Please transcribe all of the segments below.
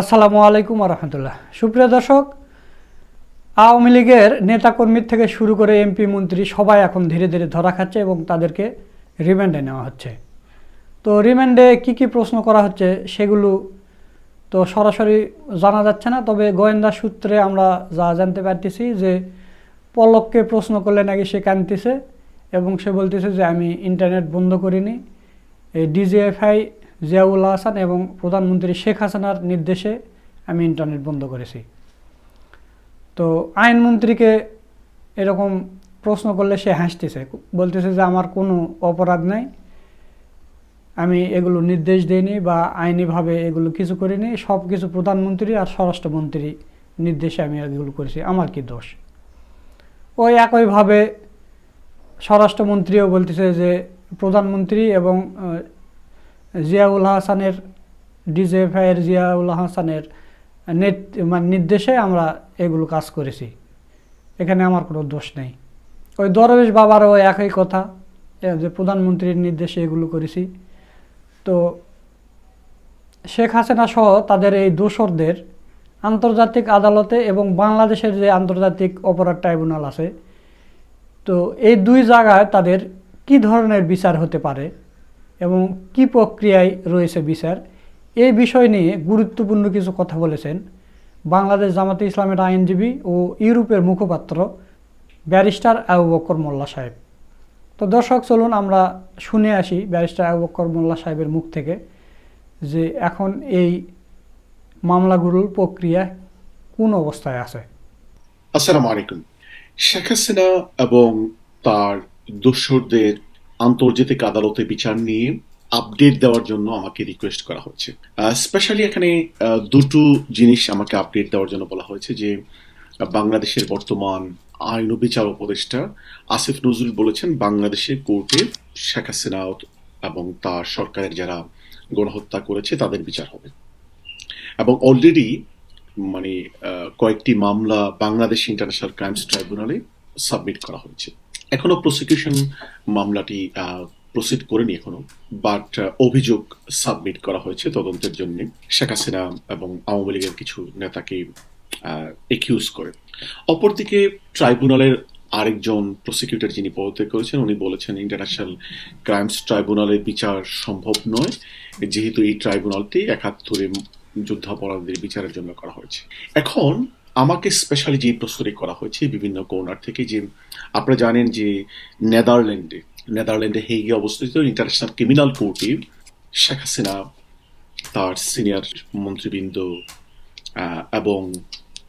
আসসালামু আলাইকুম রহমতুল্লাহ সুপ্রিয় দর্শক, আওয়ামী লীগের নেতাকর্মীর থেকে শুরু করে এমপি, মন্ত্রী সবাই এখন ধীরে ধীরে ধরা খাচ্ছে এবং তাদেরকে রিমান্ডে নেওয়া হচ্ছে। তো রিমান্ডে কি কি প্রশ্ন করা হচ্ছে সেগুলো তো সরাসরি জানা যাচ্ছে না, তবে গোয়েন্দা সূত্রে আমরা যা জানতে পারতেছি যে পলককে প্রশ্ন করলে নাকি সে কাঁদতেছে এবং সে বলতেছে যে আমি ইন্টারনেট বন্ধ করিনি। এই ডিজিএফআই জিয়াউল হাসান এবং প্রধানমন্ত্রী শেখ হাসিনার নির্দেশে আমি ইন্টারনেট বন্ধ করেছি। তো আইনমন্ত্রীকে এরকম প্রশ্ন করলে সে হাসতেছে, বলতেছে যে আমার কোনো অপরাধ নাই, আমি এগুলো নির্দেশ দিইনি বা আইনিভাবে এগুলো কিছু করিনি সব কিছু প্রধানমন্ত্রী আর স্বরাষ্ট্রমন্ত্রী নির্দেশে আমি এগুলো করেছি, আমার কি দোষ? ওই একইভাবে স্বরাষ্ট্রমন্ত্রীও বলতেছে যে প্রধানমন্ত্রী এবং জিয়াউল হাসানের ডিজেফাইয়ের জিয়াউল হাসানের নেট মানে নির্দেশে আমরা এগুলো কাজ করেছি। এখানে আমার কোনো দোষ নেই। ওই দরবেশ বাবারও একই কথা যে প্রধানমন্ত্রীর নির্দেশে এগুলো করেছি। তো শেখ হাসিনা সহ তাদের এই দোসরদের আন্তর্জাতিক আদালতে এবং বাংলাদেশের যে আন্তর্জাতিক অপরাধ ট্রাইব্যুনাল আছে, তো এই দুই জায়গায় তাদের কি ধরনের বিচার হতে পারে? এবং কি প্রক্রিয়ায় রয়েছে বিচার এই বিষয় নিয়ে গুরুত্বপূর্ণ কিছু কথা বলেছেন বাংলাদেশ জামাতে ইসলামের আইনজীবী ও ইউরোপের মুখপাত্র ব্যারিস্টার আবু বক্কর মোল্লা সাহেব। তো দর্শক, চলুন আমরা শুনে আসি ব্যারিস্টার আবু বক্কর মোল্লা সাহেবের মুখ থেকে যে এখন এই মামলাগুলোর প্রক্রিয়া কোন অবস্থায় আছে। আসসালামু আলাইকুম। শেখ হাসিনা এবং তার দোসরদের আন্তর্জাতিক আদালতে বিচার নিয়ে আপডেট দেওয়ার জন্য আমাকে রিকোয়েস্ট করা হয়েছে। স্পেশালি এখানে দুটো জিনিস আমাকে আপডেট দেওয়ার জন্য বলা হয়েছে যে বাংলাদেশের বর্তমান আইন ও বিচার উপদেষ্টা আসিফ নজরুল বলেছেন বাংলাদেশের কোর্টে শেখ হাসিনা এবং তার সরকারের যারা গণহত্যা করেছে, তাদের বিচার হবে। এবং অলরেডি মানে কয়েকটি মামলা বাংলাদেশ ইন্টারন্যাশনাল ক্রাইমস ট্রাইব্যুনালে সাবমিট করা হয়েছে। এখনও প্রসিকিউশন মামলাটি প্রসিড করেনি এখনও বাট অভিযোগ সাবমিট করা হয়েছে তদন্তের জন্য। শেখ হাসিনা এবং আওয়ামী লীগের কিছু নেতাকে একিউজ করে। অপরদিকে ট্রাইব্যুনালের আরেকজন প্রসিকিউটর যিনি পদত্যাগ করেছেন, উনি বলেছেন ইন্টারন্যাশনাল ক্রাইমস ট্রাইব্যুনালের বিচার সম্ভব নয়, যেহেতু এই ট্রাইব্যুনালটি একাত্তরে যুদ্ধাপরাধীদের বিচারের জন্য করা হয়েছে। এখন আমাকে স্পেশালি যে প্রস্তুতি করা হয়েছে বিভিন্ন কর্নার থেকে যে আপনারা জানেন যে নেদারল্যান্ডে নেদারল্যান্ডে হেগে অবস্থিত ইন্টারন্যাশনাল ক্রিমিনাল কোর্টে শেখ হাসিনা তার সিনিয়র মন্ত্রীবৃন্দ এবং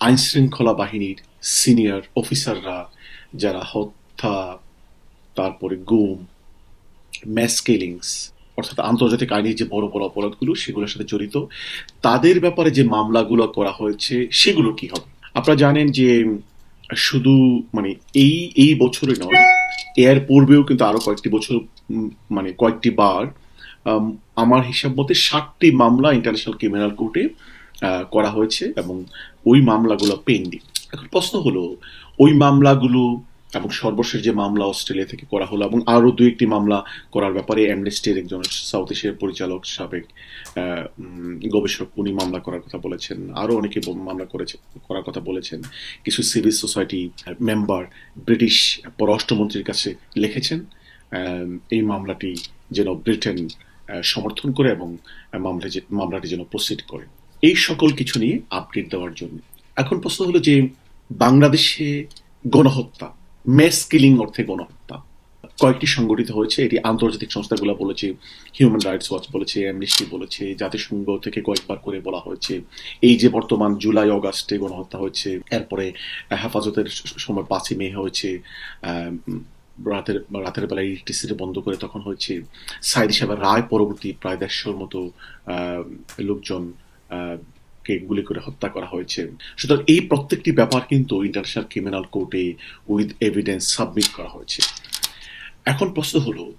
আইন শৃঙ্খলা বাহিনীর সিনিয়র অফিসাররা যারা হত্যা, তারপরে গুম ম্যাস কিলিংস অর্থাৎ আন্তর্জাতিক আইনের যে বড় বড় অপরাধগুলো সেগুলোর সাথে জড়িত, তাদের ব্যাপারে যে মামলাগুলো করা হয়েছে সেগুলো কি হবে? আপনারা জানেন যে শুধু মানে এই এই বছরে নয়, এর পূর্বেও কিন্তু আরও কয়েকটি বছর মানে কয়েকটি বার আমার হিসাব মতে ষাটটি মামলা ইন্টারন্যাশনাল ক্রিমিনাল কোর্টে করা হয়েছে এবং ওই মামলাগুলো পেন্ডিং এখন প্রশ্ন হলো, ওই মামলাগুলো এবং সর্বশেষ যে মামলা অস্ট্রেলিয়া থেকে করা হলো এবং আরও দু একটি মামলা করার ব্যাপারে অ্যামনেস্টির একজন সাউথ এশিয়ার পরিচালক, সাবেক গবেষক, উনি মামলা করার কথা বলেছেন। আরও অনেকে মামলা করেছে, করার কথা বলেছেন। কিছু সিভিল সোসাইটি মেম্বার ব্রিটিশ পররাষ্ট্রমন্ত্রীর কাছে লিখেছেন এই মামলাটি যেন ব্রিটেন সমর্থন করে এবং মামলা যে- মামলাটি যেন প্রসিড করে। এই সকল কিছু নিয়ে আপডেট দেওয়ার জন্য। এখন প্রশ্ন হলো যে বাংলাদেশে গণহত্যা মেস কিলিং অর্থে গণহত্যা। কয়েকটি সংগঠিত হয়েছে, এটি আন্তর্জাতিক সংস্থাগুলো বলেছে হিউম্যান রাইটস ওয়াচ বলেছে অ্যামনিস্টি বলেছে, জাতিসংঘ থেকে কয়েকবার করে বলা হয়েছে। এই যে বর্তমান জুলাই, অগাস্টে গণহত্যা হয়েছে, এরপরে হেফাজতের সময় পাঁচই মে হয়েছে রাতের রাতের বেলায় ইলেকট্রিসিটি বন্ধ করে তখন হয়েছে। সাইদ সাহেবের রায় পরবর্তী প্রায় দেড়শোর মতো লোকজন আহ, কে গুলি করে হত্যা করা হয়েছে। সুতরাং এই প্রত্যেকটি ব্যাপার কিন্তু ইন্টারন্যাশনাল ক্রিমিনাল কোর্টে উইথ এভিডেন্স সাবমিট করা হয়েছে। এখন প্রশ্ন হলো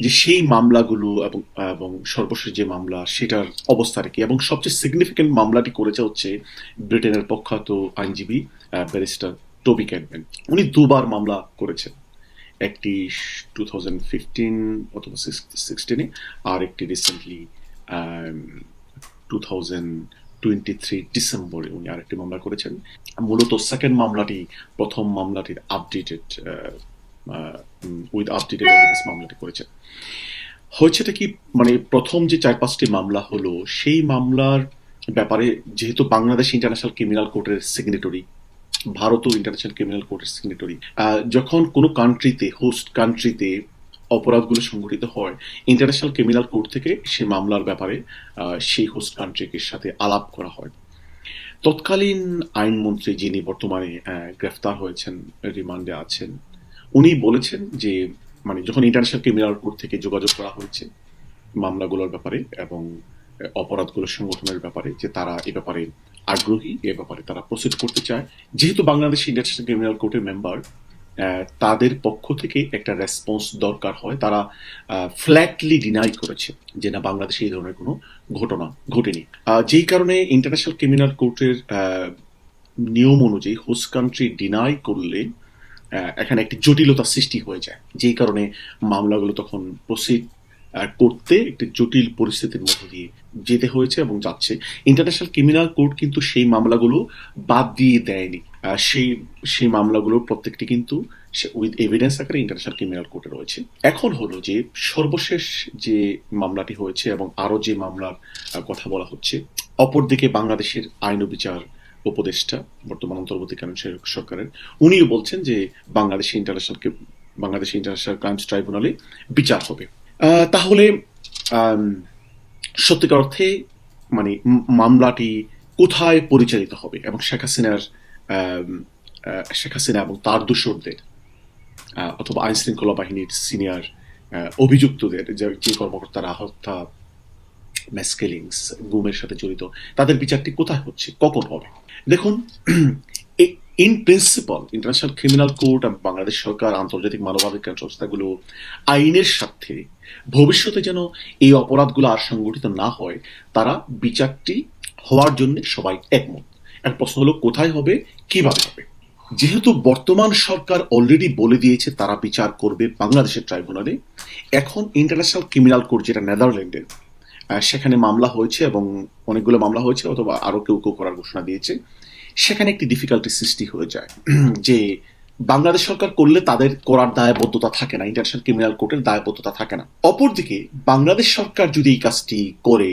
যে সেই মামলাগুলো এবং এবং সর্বশেষ যে মামলা সেটার অবস্থাটা কি? এবং সবচেয়ে সিগনিফিক্যান্ট মামলাটি করেছে হচ্ছে ব্রিটেনের প্রখ্যাত আইনজীবী ব্যারিস্টার টবি ক্যাডম্যান উনি দুবার মামলা করেছেন। একটি টু থাউজেন্ড ফিফটিন অথবা সিক্সটিনে আর একটি recently two thousand twenty three ডিসেম্বরে উনি আরেকটি মামলা করেছেন। মূলত সেকেন্ড মামলাটি, প্রথম মামলাটির আপডেটেড উইথ আপডেটেড মামলাটি করেছেন। হয়েছেটা কি? মানে প্রথম যে চার পাঁচটি মামলা হলো, সেই মামলার ব্যাপারে যেহেতু বাংলাদেশ ইন্টারন্যাশনাল ক্রিমিনাল কোর্টের সিগনেটরি ভারতও ইন্টারন্যাশনাল ক্রিমিনাল কোর্টের সিগনেটরি যখন কোনো কান্ট্রিতে হোস্ট কান্ট্রিতে অপরাধগুলো সংঘটিত হয়। ইন্টারন্যাশনাল ক্রিমিনাল কোর্ট থেকে সেই মামলার ব্যাপারে সেই হোস্ট কান্ট্রিকে সাথে আলাপ করা হয়। তৎকালীন আইনমন্ত্রী যিনি বর্তমানে গ্রেফতার হয়েছেন রিমান্ডে আছেন উনি বলেছেন যে মানে যখন ইন্টারন্যাশনাল ক্রিমিনাল কোর্ট থেকে যোগাযোগ করা হয়েছে মামলাগুলোর ব্যাপারে এবং আহ, অপরাধগুলো সংগঠনের ব্যাপারে যে তারা এ ব্যাপারে আগ্রহী এ ব্যাপারে তারা প্রসিড করতে চায় যেহেতু বাংলাদেশ ইন্টারন্যাশনাল ক্রিমিনাল কোর্টের মেম্বার তাদের পক্ষ থেকে একটা রেসপন্স দরকার হয়। তারা ফ্ল্যাটলি ডিনাই করেছে যে না, বাংলাদেশে এই ধরনের কোনো ঘটনা ঘটেনি। যেই কারণে ইন্টারন্যাশনাল ক্রিমিনাল কোর্টের নিয়ম অনুযায়ী হোস্ট কান্ট্রি ডিনাই করলে এখানে একটি জটিলতা সৃষ্টি হয়ে যায়। যেই কারণে মামলাগুলো তখন প্রসিড করতে একটি জটিল পরিস্থিতির মধ্য দিয়ে যেতে হয়েছে এবং যাচ্ছে। ইন্টারন্যাশনাল ক্রিমিনাল কোর্ট কিন্তু সেই মামলাগুলো বাদ দিয়ে দেয়নি। সেই সেই মামলাগুলোর প্রত্যেকটি কিন্তু উইথ এভিডেন্স আকারে ইন্টারন্যাশনাল ক্রিমিনাল কোর্টে রয়েছে। এখন হলো যে সর্বশেষ যে মামলাটি হয়েছে এবং আরও যে মামলার কথা বলা হচ্ছে, অপরদিকে বাংলাদেশের আইন ও বিচার উপদেষ্টা, বর্তমান অন্তর্বর্তীকালীন সর- সরকারের, উনিও বলছেন যে Bangladesh international Bangladesh international crimes ট্রাইব্যুনালে বিচার হবে। তাহলে সত্যিকার অর্থে মানে মামলাটি কোথায় পরিচালিত হবে এবং শেখ হাসিনার শেখ হাসিনা এবং তার দোসরদের অথবা আইন শৃঙ্খলা বাহিনীর সিনিয়র অভিযুক্তদের যে কর্মকর্তারা হত্যা ম্যাসকেলিংস গুমের সাথে জড়িত, তাদের বিচারটি কোথায় হচ্ছে, কখন হবে? দেখুন in principal international criminal court এবং বাংলাদেশ সরকার আন্তর্জাতিক মানবাধিকার সংস্থাগুলো আইনের সাথে ভবিষ্যতে যেন এই অপরাধগুলো আর সংগঠিত না হয়, তারা বিচারটি হওয়ার জন্য সবাই একমত। এক প্রশ্ন হলো, কোথায় হবে, কীভাবে হবে? যেহেতু বর্তমান সরকার অলরেডি বলে দিয়েছে তারা বিচার করবে বাংলাদেশের ট্রাইব্যুনালে, এখন ইন্টারন্যাশনাল ক্রিমিনাল কোর্ট যেটা নেদারল্যান্ডের সেখানে মামলা হয়েছে এবং অনেকগুলো মামলা হয়েছে, অথবা আরও কেউ কেউ করার ঘোষণা দিয়েছে। সেখানে একটি ডিফিকাল্টি সৃষ্টি হয়ে যায়। যে বাংলাদেশ সরকার করলে তাদের করার দায়বদ্ধতা থাকে না ইন্টারন্যাশনাল ক্রিমিনাল কোর্টের দায়বদ্ধতা থাকে না। অপরদিকে বাংলাদেশ সরকার যদি এই কাজটি করে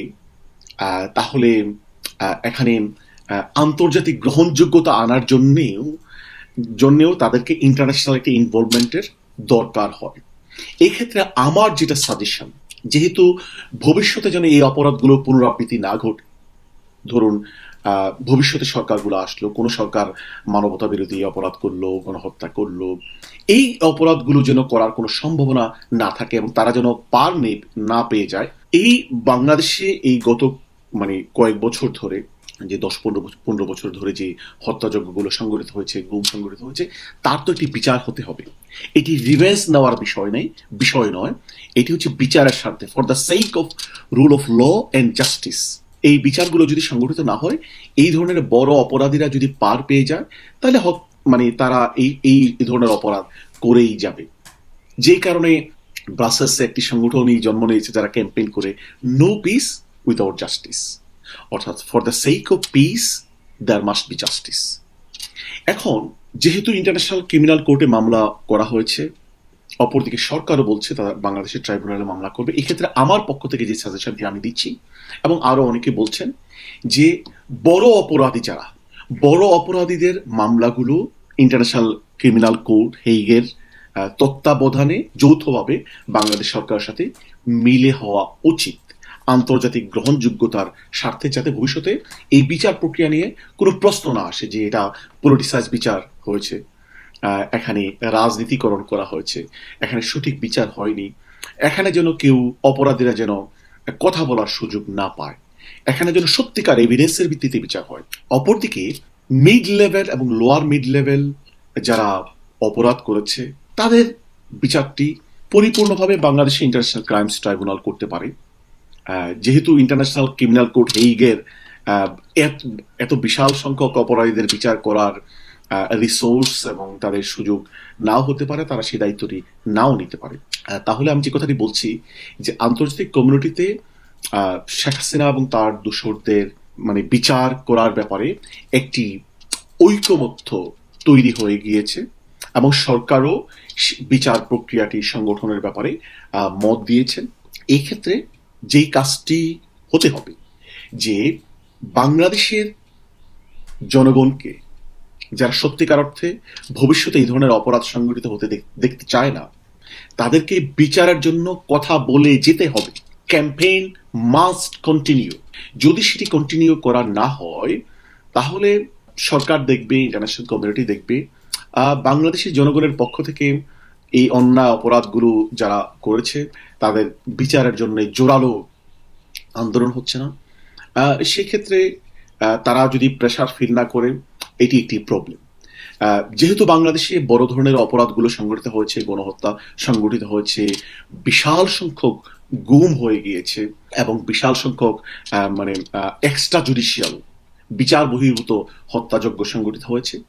তাহলে এখানে আন্তর্জাতিক গ্রহণযোগ্যতা আনার জন্যেও জন্যেও তাদেরকে ইন্টারন্যাশনাল একটি ইনভলভমেন্টের দরকার হয়। এক্ষেত্রে আমার যেটা সাজেশন যেহেতু ভবিষ্যতে যেন এই অপরাধগুলো পুনরাবৃত্তি না ঘটে, ধরুন ভবিষ্যতে সরকারগুলো আসলো, কোনো সরকার মানবতা বিরোধী অপরাধ করল গণহত্যা করল, এই অপরাধগুলো যেন করার কোনো সম্ভাবনা না থাকে এবং তারা যেন পার না পেয়ে যায়, এই বাংলাদেশে এই গত মানে কয়েক বছর ধরে, যে দশ, পনেরো পনেরো বছর ধরে যে হত্যাযজ্ঞগুলো সংগঠিত হয়েছে, গুম সংগঠিত হয়েছে, তার তো একটি বিচার হতে হবে। এটি রিভেন্স নেওয়ার বিষয় নেই, বিষয় নয়, এটি হচ্ছে বিচারের স্বার্থে for the sake of rule of law and justice এই বিচারগুলো যদি সংগঠিত না হয়, এই ধরনের বড় অপরাধীরা যদি পার পেয়ে যায়, তাহলে হক- মানে তারা এই এই ধরনের অপরাধ করেই যাবে। যেই কারণে ব্রাসেলসে একটি সংগঠনই জন্ম নিয়েছে যারা ক্যাম্পেইন করে নো পিস উইদাউট জাস্টিস অর্থাৎ for the sake of peace there must be justice এখন, যেহেতু ইন্টারন্যাশনাল ক্রিমিনাল কোর্টে মামলা করা হয়েছে অপরদিকে সরকারও বলছে তারা বাংলাদেশের ট্রাইব্যুনালে মামলা করবে। এক্ষেত্রে আমার পক্ষ থেকে যে সাজেশনটি আমি দিচ্ছি, এবং আরও অনেকে বলছেন যে বড় অপরাধী যারা, বড় অপরাধীদের মামলাগুলো ইন্টারন্যাশনাল ক্রিমিনাল কোর্ট, হেইগের তত্ত্বাবধানে যৌথভাবে বাংলাদেশ সরকারের সাথে মিলে হওয়া উচিত। আন্তর্জাতিক গ্রহণযোগ্যতার স্বার্থে যাতে ভবিষ্যতে এই বিচার প্রক্রিয়া নিয়ে কোনো প্রশ্ন না আসে যে এটা পলিটিসাইজ বিচার হয়েছে। এখানে রাজনীতিকরণ করা হয়েছে। এখানে সঠিক বিচার হয়নি। এখানে যেন কেউ অপরাধীরা যেন কথা বলার সুযোগ না পায়। এখানে যেন সত্যিকার এভিডেন্সের ভিত্তিতে বিচার হয়। অপরদিকে মিড লেভেল এবং লোয়ার মিড লেভেল যারা অপরাধ করেছে, তাদের বিচারটি পরিপূর্ণভাবে বাংলাদেশে ইন্টারন্যাশনাল ক্রাইমস ট্রাইব্যুনাল করতে পারে। যেহেতু ইন্টারন্যাশনাল ক্রিমিনাল কোর্ট হেইগের এত বিশাল সংখ্যক অপরাধীদের বিচার করার রিসোর্স এবং তাদের সুযোগ নাও হতে পারে, তারা সেই দায়িত্বটি নাও নিতে পারে। তাহলে আমি যে কথাটি বলছি যে আন্তর্জাতিক কমিউনিটিতে শেখ হাসিনা এবং তার দোসরদের মানে বিচার করার ব্যাপারে একটি ঐকমত্য তৈরি হয়ে গিয়েছে এবং সরকারও বিচার প্রক্রিয়াটি সংগঠনের ব্যাপারে মত দিয়েছেন এই ক্ষেত্রে যেই কাজটি হতে হবে যে বাংলাদেশের জনগণকে যারা সত্যিকার অর্থে ভবিষ্যতে এই ধরনের অপরাধ সংঘটিত হতে দেখতে চায় না, তাদেরকে বিচারের জন্য কথা বলে যেতে হবে। Campaign must continue. যদি সেটি কন্টিনিউ করা না হয়, তাহলে সরকার দেখবে, ইন্টারন্যাশনাল কমিউনিটি দেখবে বাংলাদেশের জনগণের পক্ষ থেকে এই অন্যায় অপরাধগুলো যারা করেছে, তাদের বিচারের জন্য জোরালো আন্দোলন হচ্ছে না। সেক্ষেত্রে তারা যদি প্রেশার ফিল না করে এটি একটি প্রবলেম যেহেতু বাংলাদেশে বড় ধরনের অপরাধগুলো সংগঠিত হয়েছে গণহত্যা সংগঠিত হয়েছে বিশাল সংখ্যক গুম হয়ে গিয়েছে এবং বিশাল সংখ্যক মানে এক্সট্রা জুডিশিয়াল বিচার বহির্ভূত হত্যাযজ্ঞ সংগঠিত হয়েছে।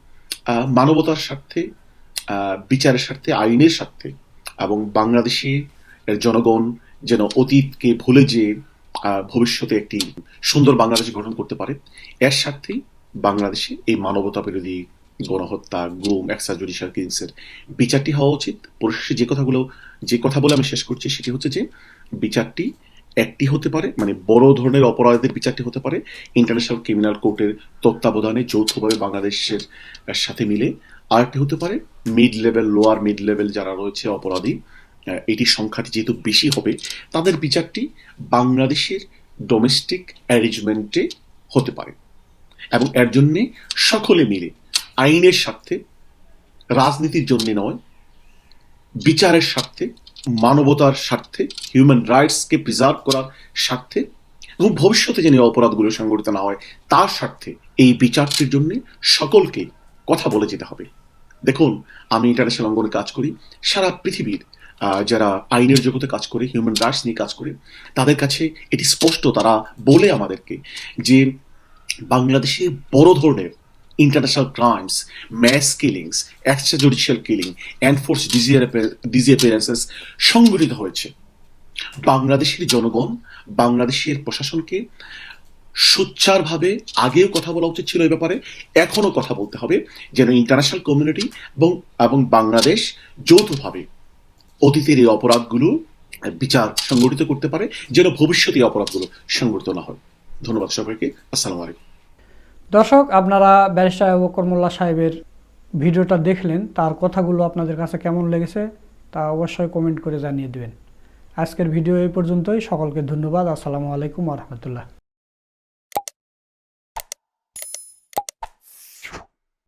মানবতার স্বার্থে বিচারের স্বার্থে আইনের স্বার্থে এবং বাংলাদেশি জনগণ যেন অতীতকে ভুলে যে আহ, ভবিষ্যতে একটি সুন্দর বাংলাদেশ গঠন করতে পারে এর স্বার্থেই বাংলাদেশে এই মানবতা বিরোধী গণহত্যা, গুম এক্সট্রা জুডিশিয়াল কিংসের বিচারটি হওয়া উচিত। পরিশেষে যে কথাগুলো, যে কথা বলে আমি শেষ করছি সেটি হচ্ছে যে, বিচারটি একটি হতে পারে মানে বড় ধরনের অপরাধের বিচারটি হতে পারে ইন্টারন্যাশনাল ক্রিমিনাল কোর্টের তত্ত্বাবধানে যৌথভাবে বাংলাদেশের সাথে মিলে। আরেকটি হতে পারে mid level lower mid level যারা রয়েছে অপরাধী এটির সংখ্যাটি যেহেতু বেশি হবে, তাদের বিচারটি বাংলাদেশের ডোমেস্টিক অ্যারেঞ্জমেন্টে হতে পারে। এবং এর জন্যে সকলে মিলে, আইনের স্বার্থে, রাজনীতির জন্য নয়, বিচারের স্বার্থে, মানবতার স্বার্থে হিউম্যান রাইটসকে প্রিজার্ভ করার স্বার্থে এবং ভবিষ্যতে যেন অপরাধগুলো সংগঠিত না হয়, তার স্বার্থে এই বিচারটির জন্য সকলকে কথা বলে যেতে হবে। দেখুন, আমি ইন্টারন্যাশনাল অঙ্গনে কাজ করি, সারা পৃথিবীর যারা আইনের জগতে কাজ করে হিউম্যান রাইটস নিয়ে কাজ করে, তাদের কাছে এটি স্পষ্ট, তারা বলে আমাদেরকে যে বাংলাদেশে বড় ধরনের international crimes mass killings extra judicial killing enforce disappearances সংগঠিত হয়েছে। বাংলাদেশের জনগণ, বাংলাদেশের প্রশাসনকে সোচ্চারভাবে আগেও কথা বলা উচিত ছিল এই ব্যাপারে, এখনও কথা বলতে হবে যেন ইন্টারন্যাশনাল কমিউনিটি এবং এবং বাংলাদেশ যৌথভাবে অতীতের এই অপরাধগুলো বিচার সংগঠিত করতে পারে, যেন ভবিষ্যতে অপরাধগুলো সংগঠিত না হয়। ধন্যবাদ সবাইকে। আসসালামু আলাইকুম। দর্শক, আপনারা ব্যারিস্টার আবুকর কর্মল্লা সাহেবের ভিডিওটা দেখলেন, তার কথাগুলো আপনাদের কাছে কেমন লেগেছে তা অবশ্যই কমেন্ট করে জানিয়ে দেবেন। আজকের ভিডিও এই পর্যন্তই, সকলকে ধন্যবাদ, আসসালামু আলাইকুম রহমতুল্লাহ।